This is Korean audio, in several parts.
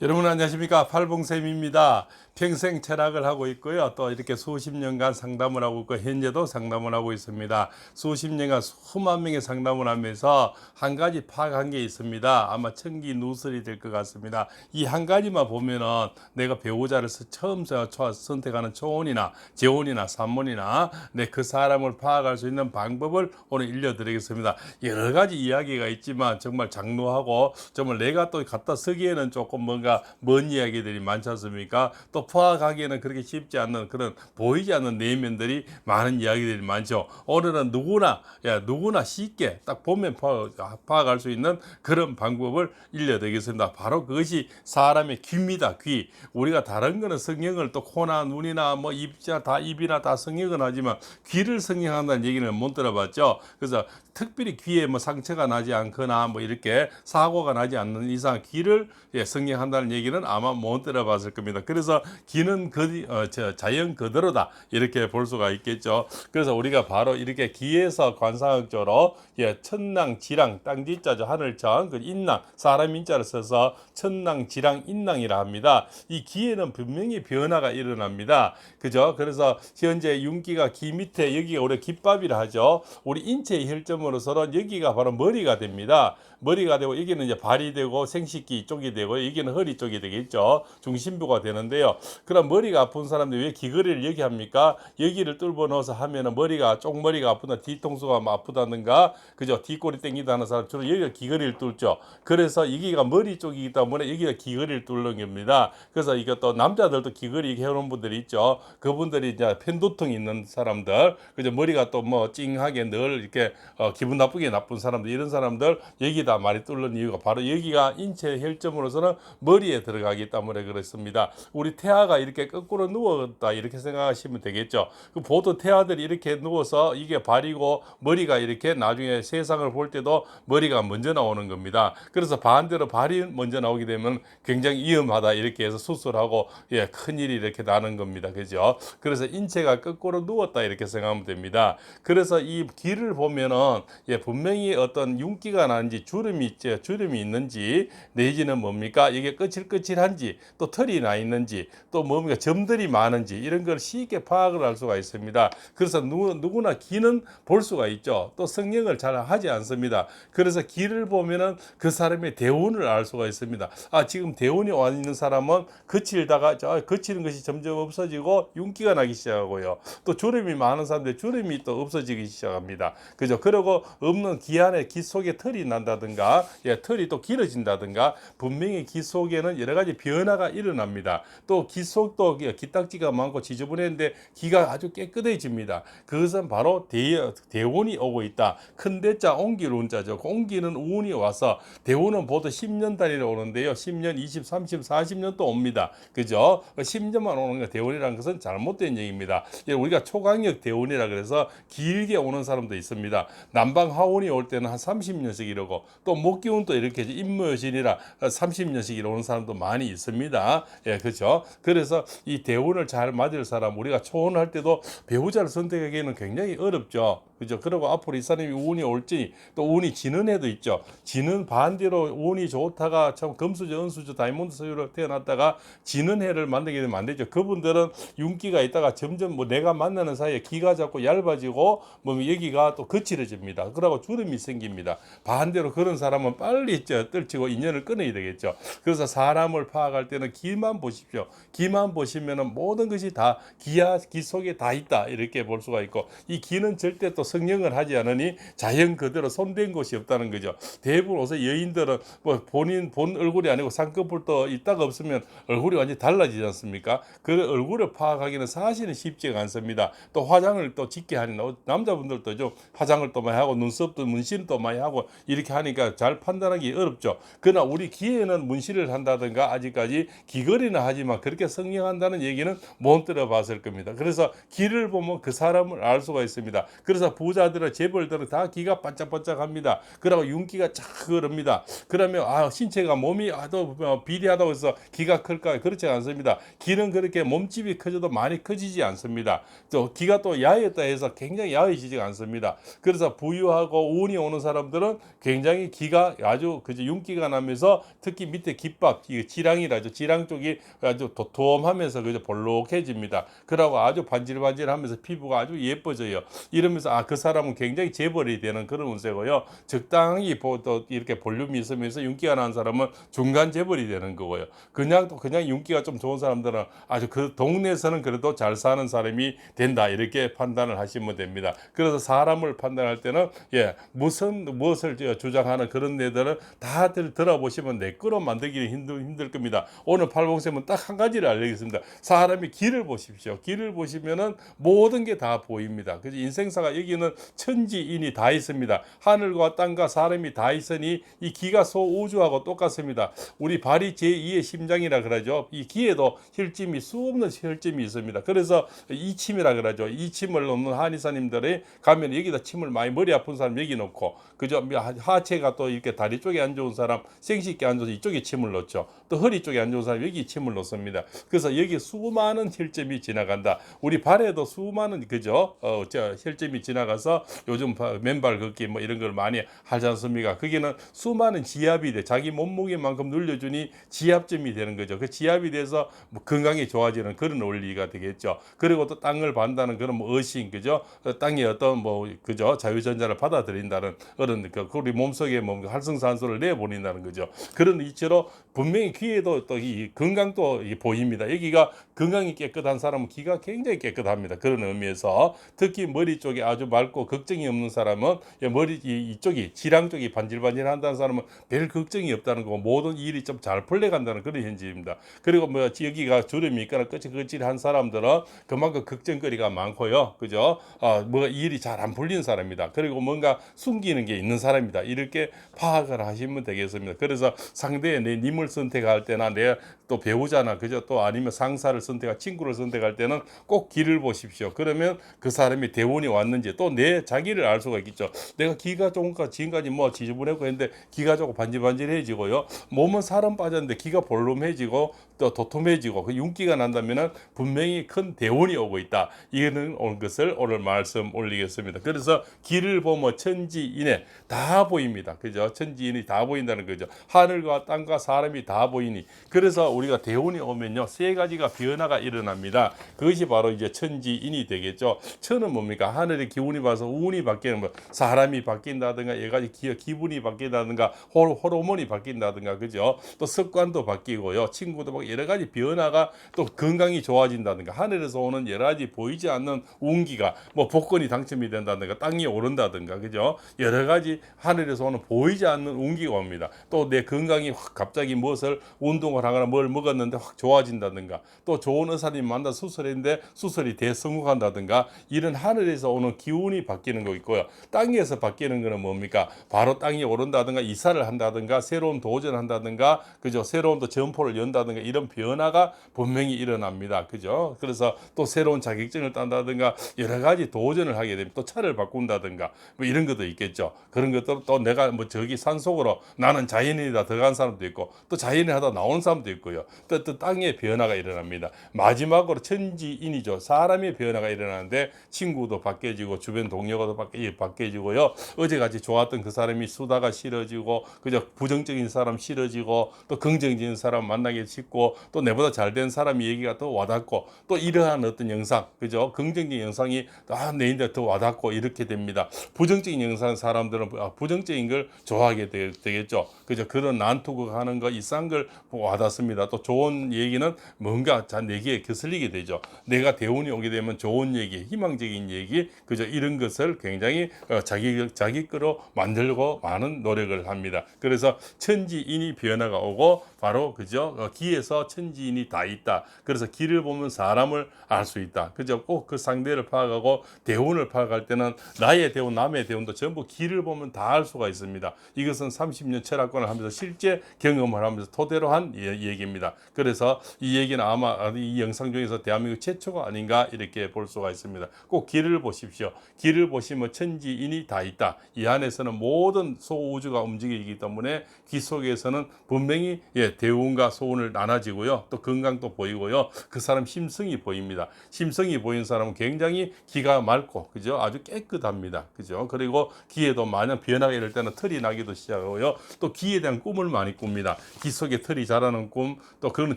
여러분 안녕하십니까 팔봉쌤입니다. 평생 철학을 하고 있고요. 또 이렇게 수십 년간 상담을 하고 있고 현재도 상담을 하고 있습니다. 수십 년간 수만 명의 상담을 하면서 한 가지 파악한 게 있습니다. 아마 천기 누설이 될 것 같습니다. 이 한 가지만 보면은 내가 배우자를 서- 처음 선택하는 초혼이나 재혼이나 산문이나 내 그 사람을 파악할 수 있는 방법을 오늘 일려드리겠습니다. 여러 가지 이야기가 있지만 정말 장로하고 정말 내가 또 갖다 쓰기에는 조금 뭔가 먼 이야기들이 많지 않습니까? 또 파악하기에는 그렇게 쉽지 않는 그런 보이지 않는 내면들이 많은 이야기들이 많죠. 오늘은 누구나 야 누구나 쉽게 딱 보면 파악- 파악할 수 있는 그런 방법을 일려드리겠습니다. 바로 그것이 사람의 귀입니다. 귀. 우리가 다른 거는 성경을 또 코나 눈이나 뭐 입자 다 입이나 다 성경은 하지만 귀를 성경한다는 얘기는 못 들어봤죠. 그래서 특별히 귀에 뭐 상처가 나지 않거나 뭐 이렇게 사고가 나지 않는 이상 귀를 예, 성경한다는 얘기는 아마 못 들어봤을 겁니다. 그래서 귀는 그, 어, 저 자연 그대로다 이렇게 볼 수가 있겠죠. 그래서 우리가 바로 이렇게 귀에서 관상학적으로 예, 천낭, 지랑, 땅지자죠 하늘천, 그 인낭, 사람 인자를 써서 천낭, 지랑, 인낭이라 합니다. 이 귀에는 분명히 변화가 일어납니다. 그죠? 그래서 현재 윤기가 귀 밑에 여기가 우리 깃밥이라 하죠. 우리 인체의 혈점으로서는 여기가 바로 머리가 됩니다. 머리가 되고 여기는 이제 발이 되고 생식기 쪽이 되고 여기는 허리 쪽이 되겠죠. 중심부가 되는데요. 그럼 머리가 아픈 사람들이 왜 귀걸이를 여기 합니까? 여기를 뚫어 넣어서 하면은 머리가 쪽 머리가 아프다, 뒤통수가 뭐 아프다든가, 그죠? 뒷골이 땡기다 하는 사람 주로 여기가 귀걸이를 뚫죠. 그래서 여기가 머리 쪽이기 때문에 여기가 귀걸이를 뚫는 겁니다. 그래서 이게 또 남자들도 귀걸이 해오는 분들이 있죠. 그분들이 이제 편두통 있는 사람들, 그죠? 머리가 또 뭐 찡하게 늘 이렇게 어, 기분 나쁘게 나쁜 사람들 이런 사람들 여기다 많이 뚫는 이유가 바로 여기가 인체 혈점으로서는 머리에 들어가기 때문에 그렇습니다. 우리 태 아가 이렇게 거꾸로 누웠다 이렇게 생각하시면 되겠죠. 그 보통 태아들이 이렇게 누워서 이게 발이고 머리가 이렇게 나중에 세상을 볼 때도 머리가 먼저 나오는 겁니다. 그래서 반대로 발이 먼저 나오게 되면 굉장히 위험하다 이렇게 해서 수술하고 예, 큰일이 이렇게 나는 겁니다. 그죠? 그래서 인체가 거꾸로 누웠다 이렇게 생각하면 됩니다. 그래서 이 귀를 보면은 예, 분명히 어떤 윤기가 나는지 주름이 있죠. 주름이 있는지 내지는 뭡니까? 이게 거칠거칠한지 또 털이 나 있는지 또 뭡니까? 점들이 많은지 이런 걸 쉽게 파악을 할 수가 있습니다. 그래서 누, 누구나 귀는 볼 수가 있죠. 또 성경을 잘 하지 않습니다. 그래서 귀를 보면은 그 사람의 대운을 알 수가 있습니다. 아, 지금 대운이 와 있는 사람은 거칠다가 저 거치는 것이 점점 없어지고 윤기가 나기 시작하고요. 또 주름이 많은 사람들 주름이 또 없어지기 시작합니다. 그죠? 그리고 없는 귀 안에 귀 속에 털이 난다든가 예, 털이 또 길어진다든가 분명히 귀 속에는 여러 가지 변화가 일어납니다. 또귀 속도 귀딱지가 많고 지저분했는데 귀가 아주 깨끗해집니다. 그것은 바로 대, 대운이 오고 있다. 큰 대자 옹기를 운자죠. 그 옹기는 운이 와서 대운은 보통 10년 단위로 오는데요. 10년, 20, 30, 40년 또 옵니다. 그죠? 10년만 오는 거 대운이라는 것은 잘못된 얘기입니다. 예, 우리가 초강력 대운이라 그래서 길게 오는 사람도 있습니다. 남방 하운이 올 때는 한 30년씩 이러고 또 목기운도 이렇게 임무여신이라 30년씩 이러는 사람도 많이 있습니다. 예, 그렇죠. 그래서 이 대운을 잘 맞을 사람 우리가 초혼할 때도 배우자를 선택하기에는 굉장히 어렵죠. 그죠? 그리고 앞으로 이 사람이 운이 올지 또 운이 지는 해도 있죠. 지는 반대로 운이 좋다가 참 금수저, 은수저, 다이몬드 서유로 태어났다가 지는 해를 만들게 되면 안 되죠. 그분들은 윤기가 있다가 점점 뭐 내가 만나는 사이에 기가 자꾸 얇아지고 뭐 여기가 또 거칠어집니다. 그러고 주름이 생깁니다. 반대로 그런 사람은 빨리 저 떨치고 인연을 끊어야 되겠죠. 그래서 사람을 파악할 때는 기만 보십시오. 기만 보시면은 모든 것이 다 기야 기 속에 다 있다 이렇게 볼 수가 있고 이 기는 절대 또 성령을 하지 않으니 자연 그대로 손댄 것이 없다는 거죠. 대부분 요새 여인들은 뭐 본인 본 얼굴이 아니고 쌍꺼풀도 있다가 없으면 얼굴이 완전히 달라지지 않습니까? 그 얼굴을 파악하기는 사실은 쉽지가 않습니다. 또 화장을 또 짓게 하는 남자분들도 좀 화장을 또 많이 하고 눈썹도 문신을 또 많이 하고 이렇게 하니까 잘 판단하기 어렵죠. 그러나 우리 귀에는 문신을 한다든가 아직까지 귀걸이는 하지만 그렇게 성령한다는 얘기는 못 들어봤을 겁니다. 그래서 귀를 보면 그 사람을 알 수가 있습니다. 그래서 부자들은 재벌들은 다 귀가 반짝반짝합니다. 그리고 윤기가 쫙 흐릅니다. 그러면 아 신체가 몸이 아도 비대하다고 해서 귀가 클까 그렇지 않습니다. 귀는 그렇게 몸집이 커져도 많이 커지지 않습니다. 또 귀가 또 야했다 해서 굉장히 야해지지 않습니다. 그래서 부유하고 운이 오는 사람들은 굉장히 기가 아주 그저 윤기가 나면서 특히 밑에 깃밥 이 지랑이라죠. 지랑 쪽이 아주 도 톰하면서 그저 볼록해집니다. 그러고 아주 반질반질하면서 피부가 아주 예뻐져요. 이러면서 아 그 사람은 굉장히 재벌이 되는 그런 운세고요. 적당히 보- 또 이렇게 볼륨이 있으면서 윤기가 나는 사람은 중간 재벌이 되는 거고요. 그냥 또 그냥 윤기가 좀 좋은 사람들은 아주 그 동네에서는 그래도 잘 사는 사람이 된다 이렇게 판단을 하시면 됩니다. 그래서 사람을 판단할 때는 예 무슨 무엇을 저- 주장하는 그런 데들은 다들 들어보시면 내 거로 만들기는 힘들 힘들 겁니다. 오늘 팔봉쌤은 딱 한 가지 를 알려겠습니다. 사람이 길을 보십시오. 길을 보시면은 모든 게 다 보입니다. 그래서 인생사가 여기는 천지인이 다 있습니다. 하늘과 땅과 사람이 다 있으니 이 기가 소우주하고 똑같습니다. 우리 발이 제2의 심장이라 그러죠. 이 기에도 혈짐이 수 없는 혈짐이 있습니다. 그래서 이침이라 그러죠. 이침을 놓는 한의사님들이 가면 여기다 침을 많이 머리 아픈 사람 여기 놓고 그죠. 하체가 또 이렇게 다리 쪽에 안 좋은 사람 생식기 안 좋아서 이쪽에 침을 놓죠. 또 허리 쪽에 안 좋은 사람 여기 침을 놓습니다. 그래서 여기 수많은 혈점이 지나간다. 우리 발에도 수많은 그죠. 어, 저 혈점이 지나가서 요즘 바- 맨발 걷기 뭐 이런 걸 많이 하지 않습니까? 거기는 수많은 지압이 돼. 자기 몸무게만큼 눌려주니 지압점이 되는 거죠. 그 지압이 돼서 뭐 건강이 좋아지는 그런 원리가 되겠죠. 그리고 또 땅을 반다는 그런 뭐 의심 그죠. 어, 땅이 어떤 뭐 그죠 자유전자를 받아들인다는 그런 그 우리 몸속에 뭐 활성산소를 내보낸다는 거죠. 그런 이치로 분명히 귀에도 또 이 건강도 이 보 입니다. 여기가 건강이 깨끗한 사람은 귀가 굉장히 깨끗합니다. 그런 의미에서 특히 머리 쪽이 아주 맑고 걱정이 없는 사람은 이 머리 이- 이쪽이 지랑 쪽이 반질반질한다는 사람은 별 걱정이 없다는 거고 모든 일이 좀 잘 풀려간다는 그런 현지입니다. 그리고 뭐 여기가 주름이 있거나 거칠거칠한 사람들은 그만큼 걱정거리가 많고요. 그죠? 어, 뭐 일이 잘 안 풀리는 사람이다. 그리고 뭔가 숨기는 게 있는 사람이다. 이렇게 파악을 하시면 되겠습니다. 그래서 상대의 내 님을 선택할 때나 내 또 배우자나 그죠? 또 아니면 상사를 선택할 친구를 선택할 때는 꼭 길을 보십시오. 그러면 그 사람이 대운이 왔는지 또 내 자기를 알 수가 있겠죠. 내가 기가 좋은가 지금까지 뭐 지저분하고 했는데 기가 좋고 반질반질해지고요. 몸은 살은 빠졌는데 기가 볼륨해지고 또 도톰해지고 그 윤기가 난다면은 분명히 큰 대운이 오고 있다. 이거는 온 것을 오늘 말씀 올리겠습니다. 그래서 길을 보면 천지인에 다 보입니다. 그죠? 천지인이 다 보인다는 거죠. 하늘과 땅과 사람이 다 보이니 그래서 우리가 대운이 오면요 세 가지가 변화가 일어납니다. 그것이 바로 이제 천지인이 되겠죠. 천은 뭡니까? 하늘의 기운이 봐서 운이 바뀌는 뭐 사람이 바뀐다든가 여러 가지 기, 기분이 바뀐다든가 호, 호르몬이 바뀐다든가 그죠? 또 습관도 바뀌고요. 친구도 막 여러 가지 변화가 또 건강이 좋아진다든가 하늘에서 오는 여러 가지 보이지 않는 운기가 뭐 복권이 당첨이 된다든가 땅이 오른다든가 그죠? 여러 가지 하늘에서 오는 보이지 않는 운기가 옵니다. 또 내 건강이 확 갑자기 무엇을 운동을 하거나 뭘 먹었는데 확 좋아진다든가 또 좋은 의사님 만나 수술했는데 수술이 대성공한다든가 이런 하늘에서 오는 기운이 바뀌는 거 있고요. 땅에서 바뀌는 거는 뭡니까? 바로 땅이 오른다든가 이사를 한다든가 새로운 도전한다든가 그죠? 새로운 또 점포를 연다든가 이런 변화가 분명히 일어납니다. 그죠? 그래서 또 새로운 자격증을 딴다든가 여러 가지 도전을 하게 되면 또 차를 바꾼다든가 뭐 이런 것도 있겠죠. 그런 것도 또 내가 뭐 저기 산속으로 나는 자연인이다 들어간 사람도 있고 또 자연인 하다 나오는 사람도 있고요. 또, 또 땅의 변화가 일어납니다. 마지막으로 천지인이죠. 사람의 변화가 일어나는데 친구도 바뀌어지고 주변 동료가 바뀌, 바뀌어지고요. 어제같이 좋았던 그 사람이 수다가 싫어지고 그저 부정적인 사람 싫어지고 또 긍정적인 사람 만나기 쉽고 또 내보다 잘 된 사람 얘기가 더 와닿고 또 이러한 어떤 영상 그죠 긍정적인 영상이 아 내인데 더 와닿고 이렇게 됩니다 부정적인 영상 사람들은 아, 부정적인 걸 좋아하게 되, 겠죠 그죠 그런 난투극 하는 거 이상한 걸 와닿습니다 또 좋은 얘기는 뭔가 자 내기에 거슬리게 되죠 내가 대운이 오게 되면 좋은 얘기 희망적인 얘기 그죠 이런 것을 굉장히 어, 자기 자기 거로 만들고 많은 노력을 합니다 그래서 천지인이 변화가 오고 바로 그죠 어, 기에서 천지인이 다 있다. 그래서 기를 보면 사람을 알 수 있다. 그죠 꼭 그 상대를 파악하고 대운을 파악할 때는 나의 대운, 남의 대운도 전부 기를 보면 다 알 수가 있습니다. 이것은 30년 철학관을 하면서 실제 경험을 하면서 토대로 한 예- 얘기입니다. 그래서 이 얘기는 아마 이 영상 중에서 대한민국 최초가 아닌가 이렇게 볼 수가 있습니다. 꼭 길을 보십시오. 길을 보시면 천지인이 다 있다. 이 안에서는 모든 소우주가 움직이기 때문에 귀 속에서는 분명히 예, 대운과 소운을 나눠지고요. 또 건강도 보이고요. 그 사람 심성이 보입니다. 심성이 보이는 사람은 굉장히 기가 맑고 그죠? 아주 깨끗합니다. 그죠? 그리고 기에도 만약 변화가 이럴 때는 털이 나기도 시작하고요. 또 기에 대한 꿈을 많이 꿉니다. 기 속에 털이 자라는 꿈, 또 그거는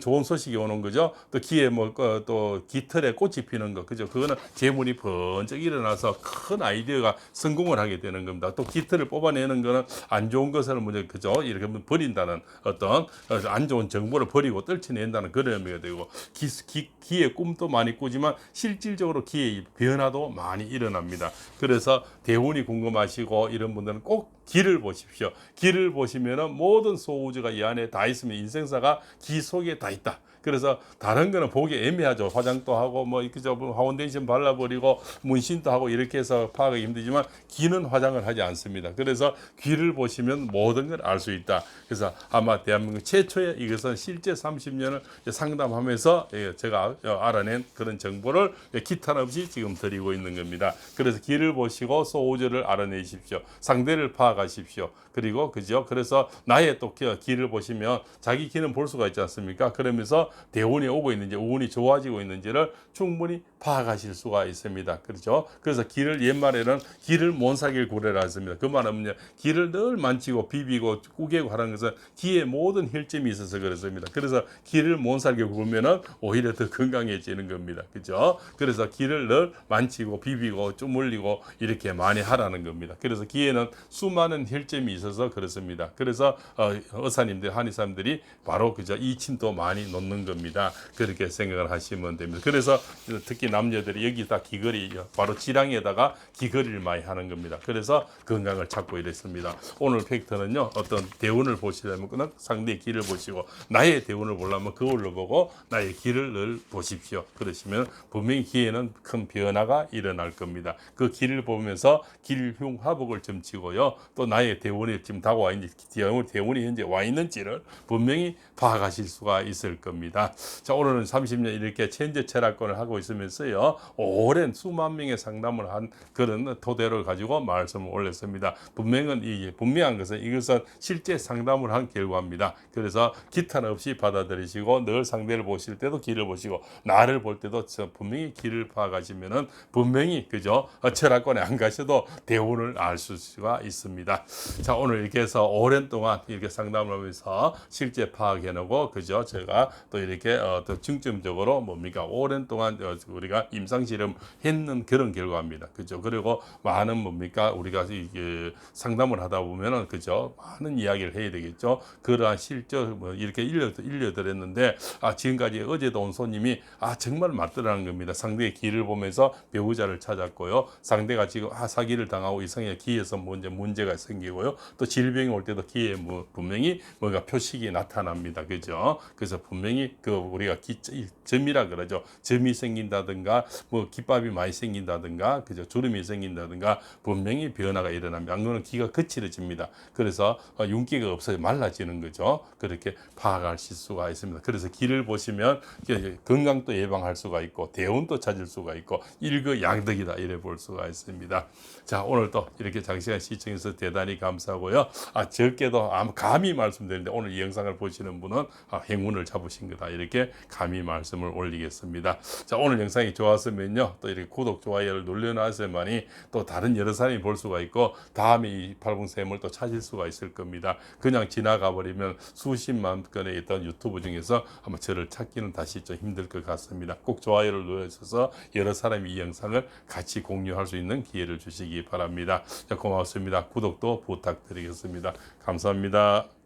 좋은 소식이 오는 거죠. 또 기에 뭐또 깃털에 꽃이 피는 거, 그죠? 그거는 재물이 번쩍 일어나서 큰 아이디어가 성공을 하게 되는 겁니다. 또 깃털을 뽑아내는 거는 안 좋은 것을 먼저 그죠? 이렇게 버린다는 어떤 안 좋은 정보를 버리고 떨쳐낸다는 그런 의미가 되고 기, 기, 기의 꿈도 많이 꾸지만 실질적으로 기의 변화도 많이 일어납니다. 그래서 대운이 궁금하시고 이런 분들은 꼭 길을 보십시오. 길을 보시면은 모든 소우주가 이 안에 다 있으면 인생사가 기 속에 다 있다. 그래서 다른 거는 보기 애매하죠. 화장도 하고 뭐 그저 뭐 파운데이션 발라버리고 문신도 하고 이렇게 해서 파악하기 힘들지만 귀는 화장을 하지 않습니다. 그래서 귀를 보시면 모든 걸 알 수 있다. 그래서 아마 대한민국 최초의 이것은 실제 30년을 상담하면서 예, 제가 알아낸 그런 정보를 기탄 없이 지금 드리고 있는 겁니다. 그래서 귀를 보시고 소우주를 알아내십시오. 상대를 파악하십시오. 그리고 그죠? 그래서 나의 또 기- 길을 보시면 자기 길은 볼 수가 있지 않습니까? 그러면서 대운이 오고 있는지 우운이 좋아지고 있는지를 충분히 파악하실 수가 있습니다. 그렇죠? 그래서 길을 옛말에는 길을 몬사길 구래라 했습니다. 그 말은 길을 늘 만지고 비비고 꾸개고 하는 것은 기의 모든 혈점이 있어서 그렇습니다. 그래서 길을 몬살게 구우면은 오히려 더 건강해지는 겁니다. 그죠? 그래서 길을 늘 만지고 비비고 쪼물리고 이렇게 많이 하라는 겁니다. 그래서 기에는 수많은 혈점이 있어서 그렇습니다. 그래서 어, 의사님들, 한의사님들이 바로 그저 이 침도 많이 놓는 겁니다. 그렇게 생각을 하시면 됩니다. 그래서 특히 남녀들이 여기 다 귀걸이 바로 지랑에다가 귀걸이를 많이 하는 겁니다. 그래서 건강을 찾고 이랬습니다. 오늘 팩트는요. 어떤 대운을 보시려면 그는 상대의 길을 보시고 나의 대운을 보려면 거울로 보고 나의 길을 늘 보십시오. 그러시면 분명히 기에는 큰 변화가 일어날 겁니다. 그 길을 보면서 길흉 화복을 점치고요. 또 나의 대운이 지금 다가와 있는지 대운, 대운이 현재 와 있는지를 분명히 파악하실 수가 있을 겁니다. 자 오늘은 30년 이렇게 천재 철학권을 하고 있으면서요. 오랜 수만 명의 상담을 한 그런 토대를 가지고 말씀을 올렸습니다. 분명은 이 분명한 것은 이것은 실제 상담을 한 결과입니다. 그래서 기탄 없이 받아들이시고 늘 상대를 보실 때도 길을 보시고 나를 볼 때도 저 분명히 길을 파악하시면은 분명히 그죠 어, 철학권에 안 가셔도 대운을 알 수가 있습니다. 자 오늘 이렇게 해서 오랜 동안 이렇게 상담을 하면서 실제 파악해내고 그죠 제가 또 이렇게 어, 또 중점적으로 뭡니까 오랜 동안 어, 우리가 임상 실험 했는 그런 결과입니다. 그죠 그리고 많은 뭡니까 우리가 이게 상담을 하다 보면은 그죠 많은 이야기를 해야 되겠죠. 그러한 실적 뭐 이렇게 일려 일려드렸는데 아 지금까지 어제도 온 손님이 아 정말 맞더라는 겁니다. 상대의 길을 보면서 배우자를 찾았고요. 상대가 지금 아 사기를 당하고 이성의 기에서 문제 문제가 생기고요. 또 질병이 올 때도 기에 뭐 분명히 뭔가 표식이 나타납니다. 그죠? 그래서 분명히 그 우리가 기 점이라 그러죠. 점이 생긴다든가 뭐 깃밥이 많이 생긴다든가 그죠? 주름이 생긴다든가 분명히 변화가 일어납니다. 안 그러면 기가 거칠어집니다. 그래서 어, 윤기가 없어요. 말라지는 거죠. 그렇게 파악하실 수가 있습니다. 그래서 길을 보시면 건강도 예방할 수가 있고 대운도 찾을 수가 있고 일거양득이다 이래 볼 수가 있습니다. 자 오늘 또 이렇게 장시간 시청해서 대단히 감사하고요. 아 적게도 감히 말씀드리는데 오늘 이 영상을 보시는 분은 아, 행운을 잡으신 거다 이렇게 감히 말씀을 올리겠습니다. 자 오늘 영상이 좋았으면요 또 이렇게 구독 좋아요를 눌러놔야만이 또 다른 여러 사람이 볼 수가 있고 다음에 이 팔봉샘을 또 찾을 수가 있을 겁니다. 그냥 지나가 버리면 수십만 건의 있던 유튜브 중에서 아마 저를 찾기는 다시 좀 힘들 것 같습니다. 꼭 좋아요를 눌러주셔서 여러 사람이 이 영상을 같이 공유할 수 있는 기회를 주시기 바랍니다. 자, 고맙습니다. 구독도 부탁드리겠습니다. 감사합니다.